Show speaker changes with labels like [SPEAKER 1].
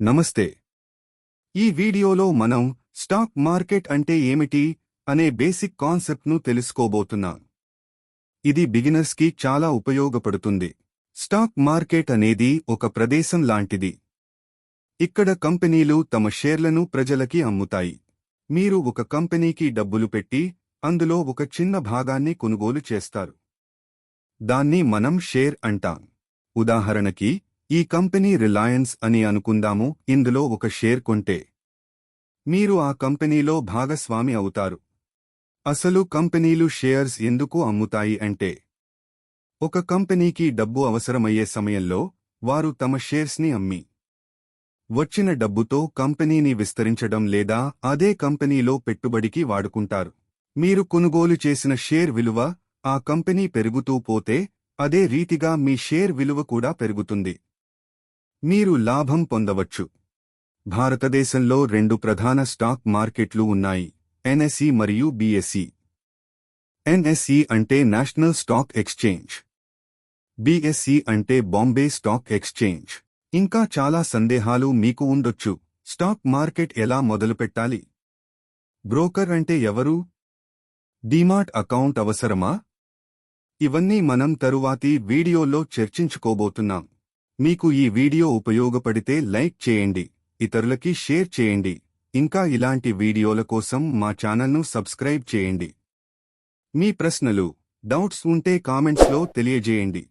[SPEAKER 1] నమస్తే. ఈ వీడియోలో మనం స్టాక్ మార్కెట్ అంటే ఏమిటి అనే బేసిక్ కాన్సెప్ట్ను తెలుసుకోబోతున్నాం. ఇది బిగినర్స్కి చాలా ఉపయోగపడుతుంది. స్టాక్ మార్కెట్ అనేది ఒక ప్రదేశం లాంటిది. ఇక్కడ కంపెనీలు తమ షేర్లను ప్రజలకి అమ్ముతాయి. మీరు ఒక కంపెనీకి డబ్బులు పెట్టి అందులో ఒక చిన్న భాగాన్ని కొనుగోలు చేస్తారు. దాన్ని మనం షేర్ అంటాం. ఉదాహరణకి ఈ కంపెనీ రిలయన్స్ అని అనుకుందాము ఇందులో ఒక షేర్ కొంటే. మీరు ఆ కంపెనీలో భాగస్వామి అవుతారు. అసలు కంపెనీలు షేర్స్ ఎందుకు అమ్ముతాయి అంటే. ఒక కంపెనీకి డబ్బు అవసరమయ్యే సమయంలో వారు తమ షేర్స్ని అమ్మి. వచ్చిన డబ్బుతో కంపెనీని విస్తరించడం లేదా అదే కంపెనీలో పెట్టుబడికి వాడుకుంటారు. మీరు కొనుగోలు చేసిన షేర్ విలువ ఆ కంపెనీ పెరుగుతూ పోతే అదే రీతిగా మీ షేర్ విలువ కూడా పెరుగుతుంది. మీరు లాభం పొందవచ్చు. భారతదేశంలో రెండు ప్రధాన స్టాక్ మార్కెట్లు ఉన్నాయి ఎన్ఎస్ఈ మరియు బీఎస్ఈ ఎన్ఎస్ఈ అంటే నేషనల్ స్టాక్ ఎక్స్చేంజ్. బీఎస్ఈ అంటే బాంబే స్టాక్ ఎక్స్చేంజ్. ఇంకా చాలా సందేహాలు మీకు ఉండొచ్చు. స్టాక్ మార్కెట్ ఎలా మొదలుపెట్టాలి? బ్రోకర్ అంటే ఎవరు? డీమాట్ అకౌంట్ అవసరమా? ఇవన్నీ మనం తరువాతి వీడియోలో చర్చించుకోబోతున్నాం. మీకు ఈ వీడియో ఉపయోగపడితే లైక్ చేయండి ఇతరులకి షేర్ చేయండి. ఇంకా ఇలాంటి వీడియోల కోసం మా ఛానల్ను సబ్స్క్రైబ్ చేయండి. మీ ప్రశ్నలు డౌట్స్ ఉంటే కామెంట్స్లో తెలియజేయండి.